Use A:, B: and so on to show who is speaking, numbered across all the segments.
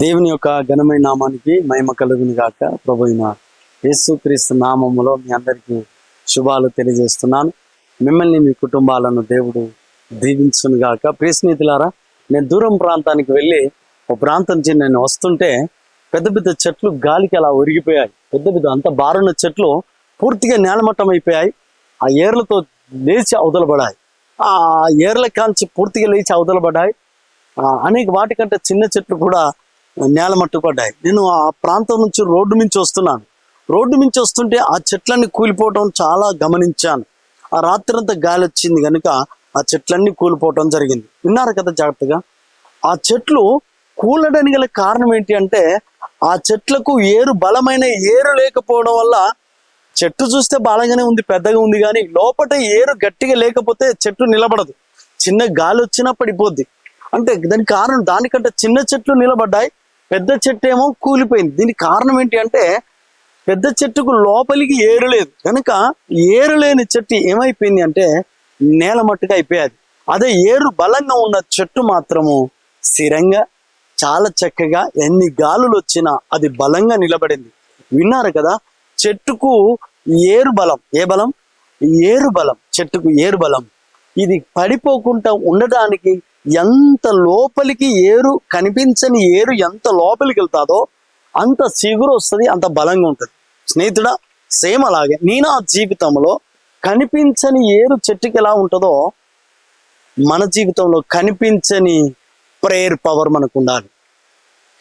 A: దేవుని యొక్క ఘనమైన నామానికి మహిమ కలుగును గాక. ప్రభుత్వ యేసుక్రీస్తు నామములో మీ అందరికీ శుభాలు తెలియజేస్తున్నాను. మిమ్మల్ని మీ కుటుంబాలను దేవుడు దీవించును గాక. ప్రియ స్నేహితులారా నేను దూరం ప్రాంతానికి వెళ్ళి ఒక ప్రాంతం నుంచి నేను వస్తుంటే పెద్ద పెద్ద చెట్లు గాలికి అలా ఒరిగిపోయాయి. పెద్ద పెద్ద అంత బారున్న చెట్లు పూర్తిగా నేలమట్టం అయిపోయాయి. ఆ ఏర్లతో లేచి అవతలపడాయి. ఆ ఏర్ల కాంచి పూర్తిగా లేచి అవతలపడ్డాయి అనేక వాటికంటే చిన్న చెట్లు కూడా నేల మట్టుపడ్డాయి నేను ఆ ప్రాంతం నుంచి రోడ్డు నుంచి వస్తున్నాను. రోడ్డు నుంచి వస్తుంటే ఆ చెట్లన్నీ కూలిపోవటం చాలా గమనించాను. ఆ రాత్రంతా గాలి వచ్చింది కనుక ఆ చెట్లన్నీ కూలిపోవటం జరిగింది. విన్నారు కదా జాగ్రత్తగా? ఆ చెట్లు కూలడానికి గల కారణం ఏంటి అంటే ఆ చెట్లకు ఏరు బలమైన ఏరు లేకపోవడం వల్ల చెట్టు చూస్తే బలంగానే ఉంది పెద్దగా ఉంది కానీ లోపల ఏరు గట్టిగా లేకపోతే చెట్టు నిలబడదు. చిన్న గాలి వచ్చినా పడిపోద్ది. అంటే దానికి కారణం దానికంటే చిన్న చెట్లు నిలబడ్డాయి. పెద్ద చెట్టు ఏమో కూలిపోయింది. దీనికి కారణం ఏంటి అంటే పెద్ద చెట్టుకు లోపలికి ఏరు లేదు. కనుక ఏరు లేని చెట్టు ఏమైపోయింది అంటే నేల మట్టుగా అయిపోయాది. అదే ఏరు బలంగా ఉన్న చెట్టు మాత్రము స్థిరంగా చాలా చక్కగా ఎన్ని గాలులు వచ్చినా అది బలంగా నిలబడింది. విన్నారు కదా చెట్టుకు ఏరు బలం. ఏ బలం? ఏరు బలం. చెట్టుకు ఏరు బలం. ఇది పడిపోకుండా ఉండడానికి ఎంత లోపలికి ఏరు కనిపించని ఏరు ఎంత లోపలికి వెళ్తాదో అంత చిగురు వస్తుంది అంత బలంగా ఉంటుంది. స్నేహితుడా సేమ్ అలాగే. నేను ఆ జీవితంలో కనిపించని ఏరు చెట్టుకి ఎలా ఉంటుందో మన జీవితంలో కనిపించని ప్రేయర్ పవర్ మనకు ఉండాలి.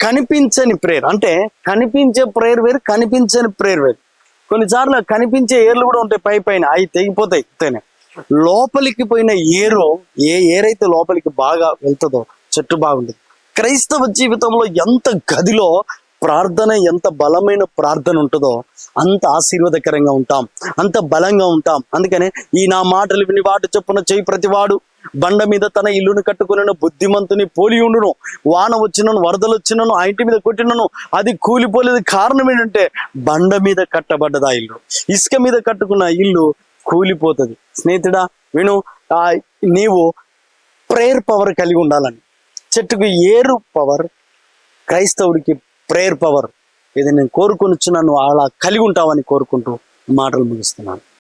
A: కనిపించని ప్రేయర్ అంటే కనిపించే ప్రేయర్ వేరు కనిపించని ప్రేయర్ వేరు. కొన్నిసార్లు కనిపించే ఏర్లు కూడా ఉంటాయి పై పైన. అవి తెగిపోతాయి తేనే లోపలికి పోయిన ఏరు ఏ ఏరైతే లోపలికి బాగా వెళ్తుందో చెట్టు బాగుంటుంది క్రైస్తవ జీవితంలో ఎంత గదిలో ప్రార్థన ఎంత బలమైన ప్రార్థన ఉంటుందో అంత ఆశీర్వాదకరంగా ఉంటాం అంత బలంగా ఉంటాం. అందుకనే ఈ నా మాటలు విని వాటి చొప్పున చేయి ప్రతివాడు. బండ మీద తన ఇల్లును కట్టుకుని బుద్ధిమంతుని పోలి ఉండును. వాన వచ్చినను వరదలు వచ్చినను ఆ ఇంటి మీద కొట్టినను అది కూలిపోలేదు. కారణం ఏంటంటే బండ మీద కట్టబడ్డదా ఇల్లు. ఇసుక మీద కట్టుకున్న ఇల్లు కూలిపోతుంది. స్నేహితుడా విను ఆ నీవు ప్రేయర్ పవర్ కలిగి ఉండాలని. చెట్టుకు ఏరు పవర్ క్రైస్తవుడికి ప్రేయర్ పవర్ ఇది నేను కోరుకొనిచ్చున్నాను అలా కలిగి ఉంటావని కోరుకుంటూ మాటలు ముగిస్తున్నాను.